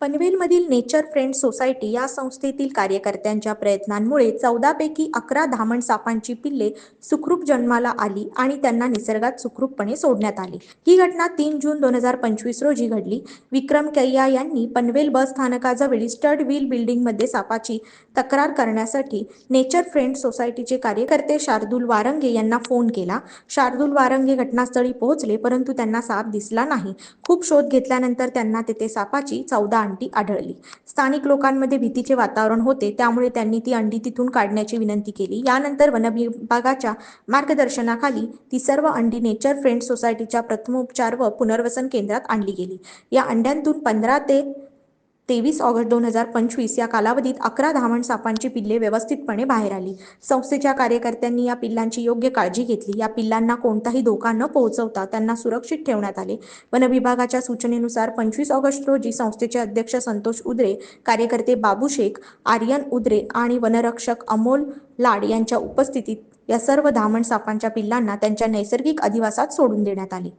पनवेलमधील nature friend society या संस्थेतील कार्यकर्त्यांच्या प्रयत्नांमुळे चौदापैकी अकरा धामण सापांची पिल्ले सुखरूप जन्माला आली आणि त्यांना निसर्गात सुखरूपपणे सोडण्यात आले. ही घटना तीन जून दोन हजार पंचवीस रोजी घडली. विक्रम कैया यांनी पनवेल बस स्थानकाजवळील स्टड व्हील बिल्डिंगमध्ये सापाची तक्रार करण्यासाठी नेचर फ्रेंड सोसायटीचे कार्यकर्ते शार्दूल वारंगे यांना फोन केला. शार्दूल वारंगे घटनास्थळी पोहोचले परंतु त्यांना साप दिसला नाही. खूप शोध घेतल्यानंतर त्यांना तेथे सापाची चौदा अंडी आढळली. स्थानिक लोकांमध्ये भीतीचे वातावरण होते त्यामुळे त्यांनी ती अंडी तिथून काढण्याची विनंती केली. यानंतर वनविभागाच्या मार्गदर्शनाखाली ती सर्व अंडी नेचर फ्रेंड सोसायटीच्या प्रथमोपचार व पुनर्वसन केंद्रात आणली गेली. या अंड्यांतून पंधरा ते तेवीस ऑगस्ट दोन हजार पंचवीस या कालावधीत अकरा धामण सापांची पिल्ले व्यवस्थितपणे बाहेर आली. संस्थेच्या कार्यकर्त्यांनी या पिल्लांची योग्य काळजी घेतली. या पिल्लांना कोणताही धोका न पोहोचवता त्यांना सुरक्षित ठेवण्यात आले. वनविभागाच्या सूचनेनुसार पंचवीस ऑगस्ट रोजी संस्थेचे अध्यक्ष संतोष उद्रे कार्यकर्ते बाबू शेख आर्यन उद्रे आणि वनरक्षक अमोल लाड यांच्या उपस्थितीत या सर्व धामण सापांच्या पिल्लांना त्यांच्या नैसर्गिक अधिवासात सोडून देण्यात आले.